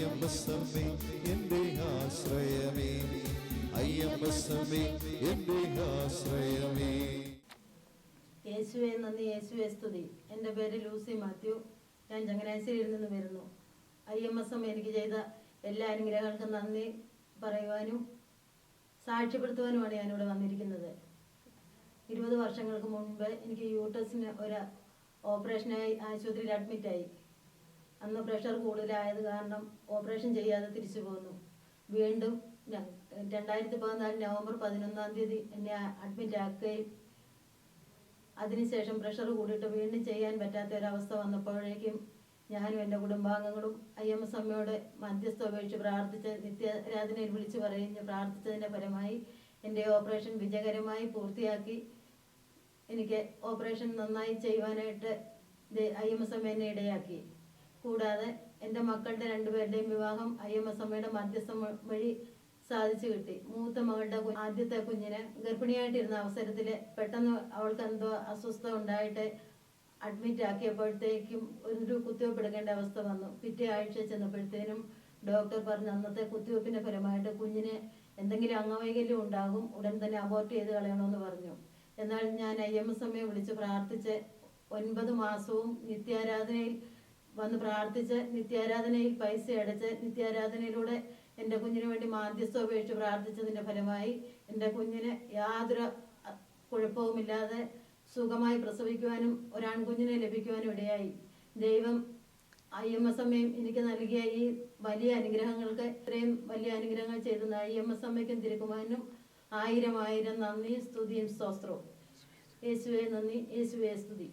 അയ്യമ്പസമ്മേ എന്റെ ആശ്രയമേ. അയ്യമ്പസമ്മേ എന്റെ ആശ്രയമേ. യേശുവെ നന്ദി. യേശുവെ സ്തുതി. എന്റെ പേര് ലൂസി മാത്യു. ഞാൻ ചങ്ങനാശ്ശേരിയിൽ നിന്ന് വരുന്നു. ഐ എം എസ് എം എനിക്ക് ചെയ്ത എല്ലാ അനുഗ്രഹങ്ങൾക്കും നന്ദി പറയുവാനും സാക്ഷ്യപ്പെടുത്തുവാനുമാണ് ഞാനിവിടെ വന്നിരിക്കുന്നത്. ഇരുപത് വർഷങ്ങൾക്ക് മുൻപ് എനിക്ക് യൂട്ടസിന് ഒരു ഓപ്പറേഷനായി ആശുപത്രിയിൽ അഡ്മിറ്റായി. അന്ന് പ്രഷർ കൂടുതലായത് കാരണം ഓപ്പറേഷൻ ചെയ്യാതെ തിരിച്ചു പോന്നു. വീണ്ടും രണ്ടായിരത്തി പതിനാല് നവംബർ പതിനൊന്നാം തീയതി എന്നെ അഡ്മിറ്റ് ആക്കുകയും അതിനുശേഷം പ്രഷർ കൂടിയിട്ട് വീണ്ടും ചെയ്യാൻ പറ്റാത്ത ഒരവസ്ഥ വന്നപ്പോഴേക്കും ഞാനും എന്റെ കുടുംബാംഗങ്ങളും ഐ എം എസ് അമ്മയോട് മധ്യസ്ഥ ഉപേക്ഷിച്ച് പ്രാർത്ഥിച്ച് നിത്യരാധനയിൽ വിളിച്ചു പറയുന്ന. പ്രാർത്ഥിച്ചതിന്റെ ഫലമായി എന്റെ ഓപ്പറേഷൻ വിജയകരമായി പൂർത്തിയാക്കി. എനിക്ക് ഓപ്പറേഷൻ നന്നായി ചെയ്യുവാനായിട്ട് ഐ എം എസ് അമ്മ എന്നെ ഇടയാക്കി. കൂടാതെ എന്റെ മക്കളുടെ രണ്ടുപേരുടെയും വിവാഹം ഐ എം എസ് അമ്മയുടെ മധ്യസ്ഥം വഴി സാധിച്ചു കിട്ടി. മൂത്ത മകളുടെ ആദ്യത്തെ കുഞ്ഞിന് ഗർഭിണിയായിട്ടിരുന്ന അവസരത്തിൽ പെട്ടെന്ന് അവൾക്ക് എന്തോ അസ്വസ്ഥ ഉണ്ടായിട്ട് അഡ്മിറ്റ് ആക്കിയപ്പോഴത്തേക്കും ഒരു കുത്തിവെപ്പ് എടുക്കേണ്ട അവസ്ഥ വന്നു. പിറ്റേ ആഴ്ച ചെന്നപ്പോഴത്തേനും ഡോക്ടർ പറഞ്ഞു അന്നത്തെ കുത്തിവെപ്പിന്റെ ഫലമായിട്ട് കുഞ്ഞിന് എന്തെങ്കിലും അംഗവൈകല്യം ഉണ്ടാകും ഉടൻ തന്നെ അബോർട്ട് ചെയ്ത് കളയണമെന്ന് പറഞ്ഞു. എന്നാൽ ഞാൻ ഐ എം എസ് എമ്മയെ വിളിച്ച് പ്രാർത്ഥിച്ച് ഒൻപത് മാസവും നിത്യാരാധനയിൽ വന്ന് പ്രാർത്ഥിച്ച് നിത്യാരാധനയിൽ പൈസ അടച്ച് നിത്യാരാധനയിലൂടെ എന്റെ കുഞ്ഞിന് വേണ്ടി മാധ്യസ്ഥ ഉപേക്ഷിച്ച് പ്രാർത്ഥിച്ചതിന്റെ ഫലമായി എന്റെ കുഞ്ഞിന് യാതൊരു കുഴപ്പവുമില്ലാതെ സുഖമായി പ്രസവിക്കുവാനും ഒരാൺകുഞ്ഞിനെ ലഭിക്കുവാനും ഇടയായി. ദൈവം ഐ എം എസ് അമ്മയും എനിക്ക് നൽകിയ ഈ വലിയ അനുഗ്രഹങ്ങൾക്ക് ഇത്രയും വലിയ അനുഗ്രഹങ്ങൾ ചെയ്ത ഐ എം എസ് അമ്മയ്ക്കും തിരുക്കുമാനും ആയിരം ആയിരം നന്ദി സ്തുതിയും സ്തോത്രവും. യേശുവെ നന്ദി യേശുവെ സ്തുതി.